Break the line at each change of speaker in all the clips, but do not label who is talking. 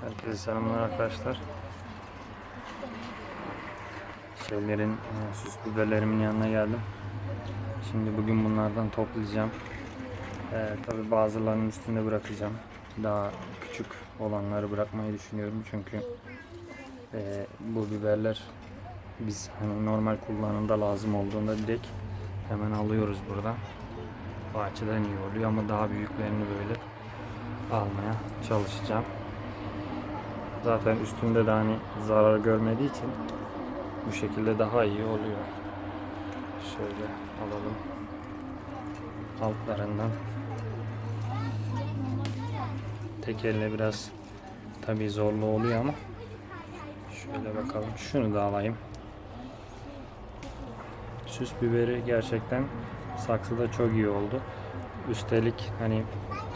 Herkese selamlar arkadaşlar. Şeylerin, e, süs biberlerimin yanına geldim. Şimdi bugün bunlardan toplayacağım. Ee, tabii bazılarının üstünde bırakacağım. Daha küçük olanları bırakmayı düşünüyorum çünkü e, bu biberler biz hani normal kullanımda lazım olduğunda direkt hemen alıyoruz buradan. Bahçeden iyi oluyor ama daha büyüklerini böyle almaya çalışacağım. Zaten üstünde de hani zarar görmediği için bu şekilde daha iyi oluyor. Şöyle alalım. Altlarından. Tek elle biraz tabii zorlu oluyor ama şöyle bakalım. Şunu da alayım. Süs biberi gerçekten saksıda çok iyi oldu. Üstelik hani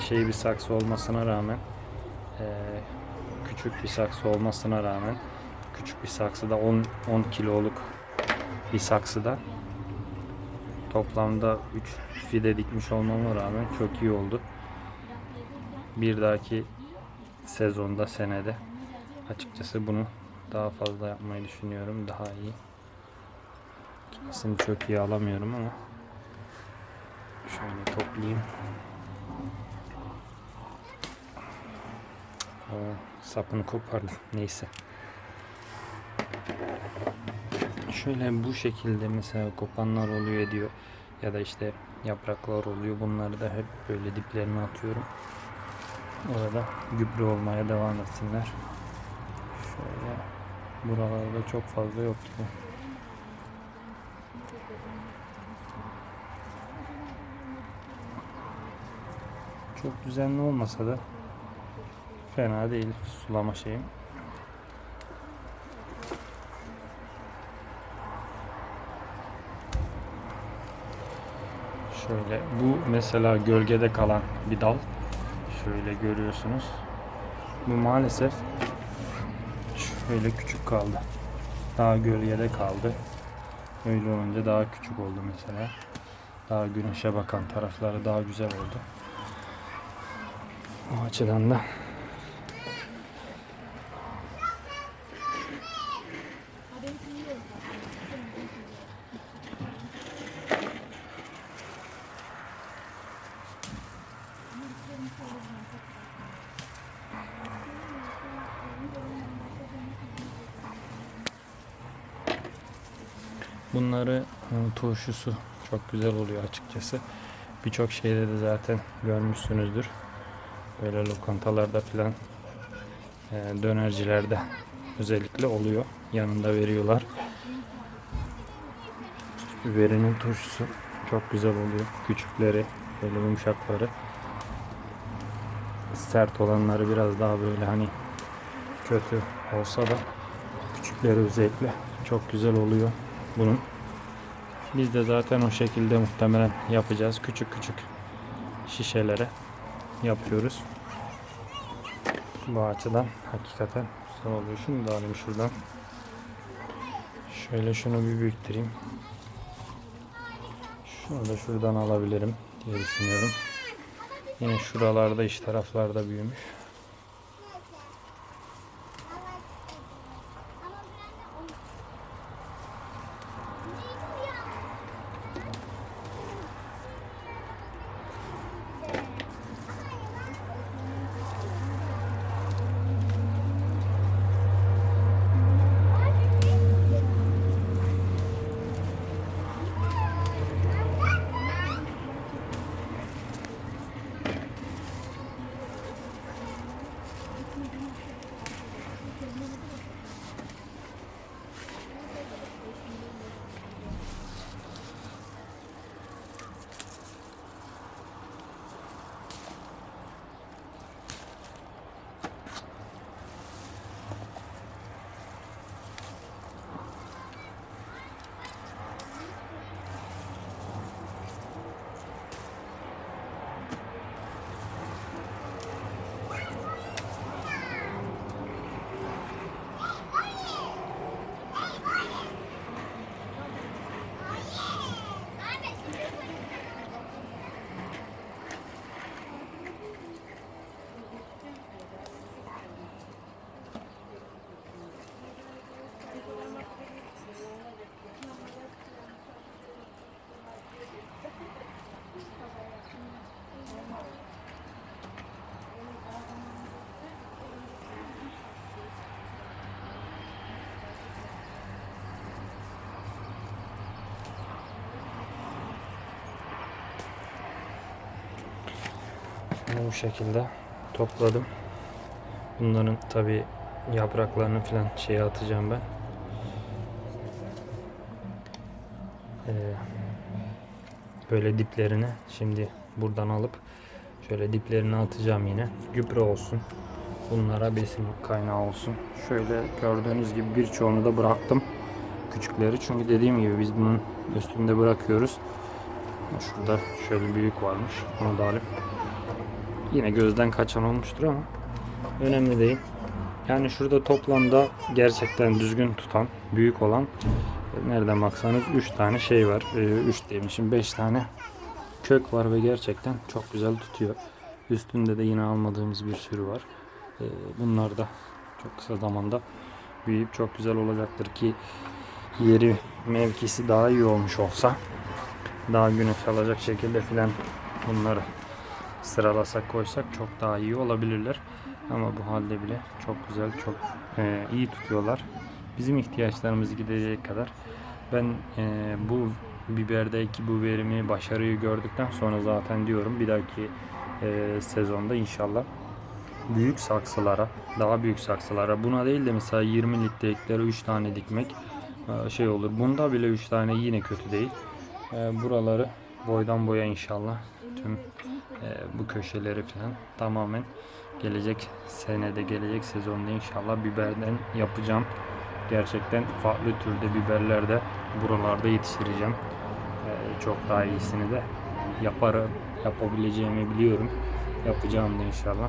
şey bir saksı olmasına rağmen eee, küçük bir saksı olmasına rağmen küçük bir saksıda 10 10 kiloluk bir saksıda toplamda 3 fide dikmiş olmama rağmen çok iyi oldu. Bir dahaki sezonda senede açıkçası bunu daha fazla yapmayı düşünüyorum. Daha iyi. Kesin çok iyi alamıyorum ama şöyle toplayayım. O sapını kopardım. Neyse. Şöyle bu şekilde mesela kopanlar oluyor diyor. Ya da işte yapraklar oluyor. Bunları da hep böyle diplerine atıyorum. Orada gübre olmaya devam etsinler. Şöyle buralarda çok fazla yok gibi. Çok düzenli olmasa da fena değil sulama şeyim. Şöyle bu mesela gölgede kalan bir dal. Şöyle görüyorsunuz. Bu maalesef şöyle küçük kaldı. Daha gölgede kaldı. Öyle olunca daha küçük oldu mesela. Daha güneşe bakan tarafları daha güzel oldu. O açıdan da Bunları turşusu çok güzel oluyor açıkçası. Birçok şeyde de zaten görmüşsünüzdür. Böyle lokantalarda filan e, dönercilerde özellikle oluyor. Yanında veriyorlar. Biberinin turşusu çok güzel oluyor. Küçükleri, böyle yumuşakları. Sert olanları biraz daha böyle hani kötü olsa da küçükleri özellikle çok güzel oluyor bunun. Biz de zaten o şekilde muhtemelen yapacağız. Küçük küçük şişelere yapıyoruz. Bu açıdan hakikaten güzel oluyor. Şunu da alayım şuradan. Şöyle şunu bir büyüktüreyim. Şunu da şuradan alabilirim diye düşünüyorum. Yine şuralarda iç taraflarda büyümüş. Bu şekilde topladım. Bunların tabi yapraklarını falan şeye atacağım ben. Ee, böyle diplerini şimdi buradan alıp şöyle diplerini atacağım yine. Gübre olsun. Bunlara besin kaynağı olsun. Şöyle gördüğünüz gibi birçoğunu da bıraktım. Küçükleri çünkü dediğim gibi biz bunun üstünde bırakıyoruz. Şurada şöyle büyük varmış. Onu da alıp yine gözden kaçan olmuştur ama önemli değil. Yani şurada toplamda gerçekten düzgün tutan, büyük olan nereden baksanız 3 tane şey var. 3 demişim 5 tane kök var ve gerçekten çok güzel tutuyor. Üstünde de yine almadığımız bir sürü var. Ee, Bunlar da çok kısa zamanda büyüyüp çok güzel olacaktır ki yeri mevkisi daha iyi olmuş olsa daha güneş alacak şekilde filan bunları sıralasak koysak çok daha iyi olabilirler. Ama bu halde bile çok güzel, çok e, iyi tutuyorlar. Bizim ihtiyaçlarımızı gidecek kadar. Ben e, bu biberdeki bu verimi, başarıyı gördükten sonra zaten diyorum bir dahaki e, sezonda inşallah büyük saksılara, daha büyük saksılara buna değil de mesela 20 litrelikleri 3 tane dikmek e, şey olur. Bunda bile 3 tane yine kötü değil. E, buraları boydan boya inşallah tüm e, bu köşeleri falan tamamen gelecek senede gelecek sezonda inşallah biberden yapacağım. Gerçekten farklı türde biberler de buralarda yetiştireceğim. E, çok daha iyisini de yaparım, yapabileceğimi biliyorum. Yapacağım da inşallah.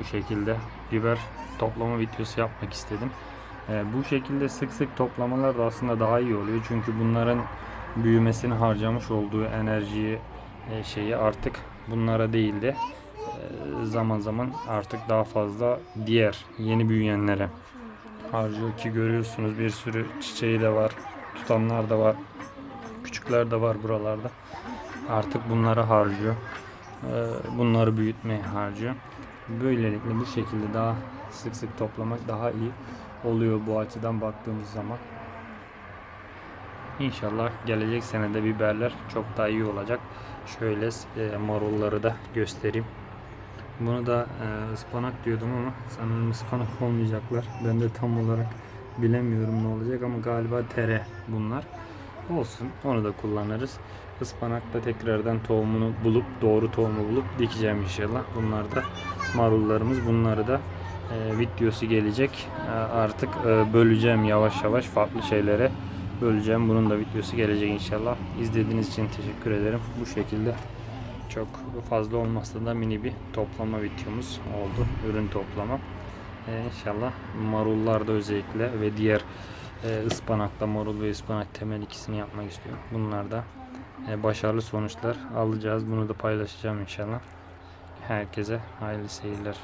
Bu şekilde biber toplama videosu yapmak istedim. E, bu şekilde sık sık toplamalar da aslında daha iyi oluyor. Çünkü bunların büyümesini harcamış olduğu enerjiyi şeyi artık bunlara değil de e, zaman zaman artık daha fazla diğer yeni büyüyenlere. Harcıyor ki görüyorsunuz bir sürü çiçeği de var tutanlar da var küçükler de var buralarda. Artık bunlara harcıyor. E, bunları büyütmeye harcıyor. Böylelikle bu şekilde daha sık sık toplamak daha iyi oluyor bu açıdan baktığımız zaman. İnşallah gelecek senede biberler çok daha iyi olacak. Şöyle e, marulları da göstereyim. Bunu da e, ıspanak diyordum ama sanırım ıspanak olmayacaklar. Ben de tam olarak bilemiyorum ne olacak ama galiba tere bunlar. Olsun onu da kullanırız. Ispanakta tekrardan tohumunu bulup doğru tohumu bulup dikeceğim inşallah. Bunlar da marullarımız. Bunları da e, videosu gelecek. Artık böleceğim yavaş yavaş farklı şeylere böleceğim. Bunun da videosu gelecek inşallah. İzlediğiniz için teşekkür ederim. Bu şekilde çok fazla olmasa da mini bir toplama videomuz oldu. Ürün toplama. Ee, inşallah marullarda özellikle ve diğer e, ıspanakta marul ve ıspanak temel ikisini yapmak istiyorum. Bunlar da e, başarılı sonuçlar alacağız. Bunu da paylaşacağım inşallah. Herkese hayırlı seyirler.